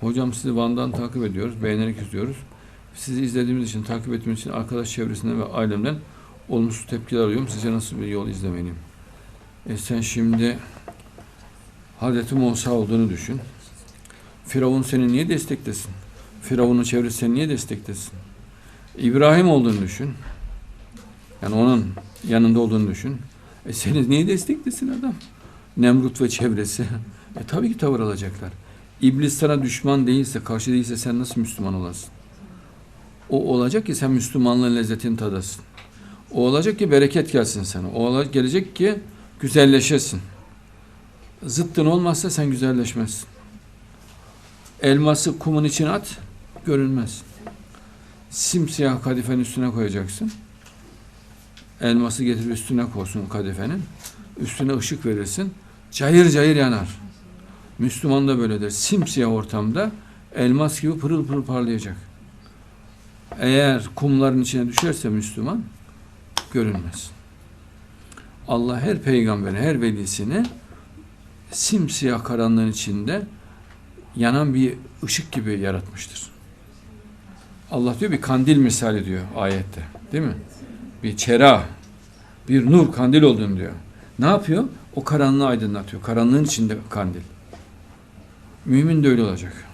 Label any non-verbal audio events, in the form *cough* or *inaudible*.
Hocam sizi Van'dan takip ediyoruz, beğenerek izliyoruz. Sizi izlediğimiz için, takip ettiğimiz için arkadaş çevresinden ve ailemden olumsuz tepkiler alıyorum. Sizce nasıl bir yol izlemeliyim? E sen şimdi Hazreti Musa olduğunu düşün. Firavun seni niye desteklesin? Firavun'un çevresi seni niye desteklesin? İbrahim olduğunu düşün. Yani onun yanında olduğunu düşün. E seni niye desteklesin adam? Nemrut ve çevresi. *laughs* E tabii ki tavır alacaklar. İblis sana düşman değilse, karşı değilse sen nasıl Müslüman olasın? O olacak ki sen Müslümanlığın lezzetini tadasın. O olacak ki bereket gelsin sana. O olacak, gelecek ki güzelleşesin. Zıttın olmazsa sen güzelleşmezsin. Elması kumun içine at, görünmez. Simsiyah kadifenin üstüne koyacaksın. Elması getir üstüne koysun kadifenin. Üstüne ışık verirsin. Cayır cayır yanar. Müslüman da böyledir. Simsiyah ortamda elmas gibi pırıl pırıl parlayacak. Eğer kumların içine düşerse Müslüman görünmez. Allah her peygamberi, her velisini simsiyah karanlığın içinde yanan bir ışık gibi yaratmıştır. Allah diyor bir kandil misali diyor ayette. Değil mi? Bir çera, bir nur kandil olduğunu diyor. Ne yapıyor? O karanlığı aydınlatıyor. Karanlığın içinde kandil. Mümin de öyle olacak.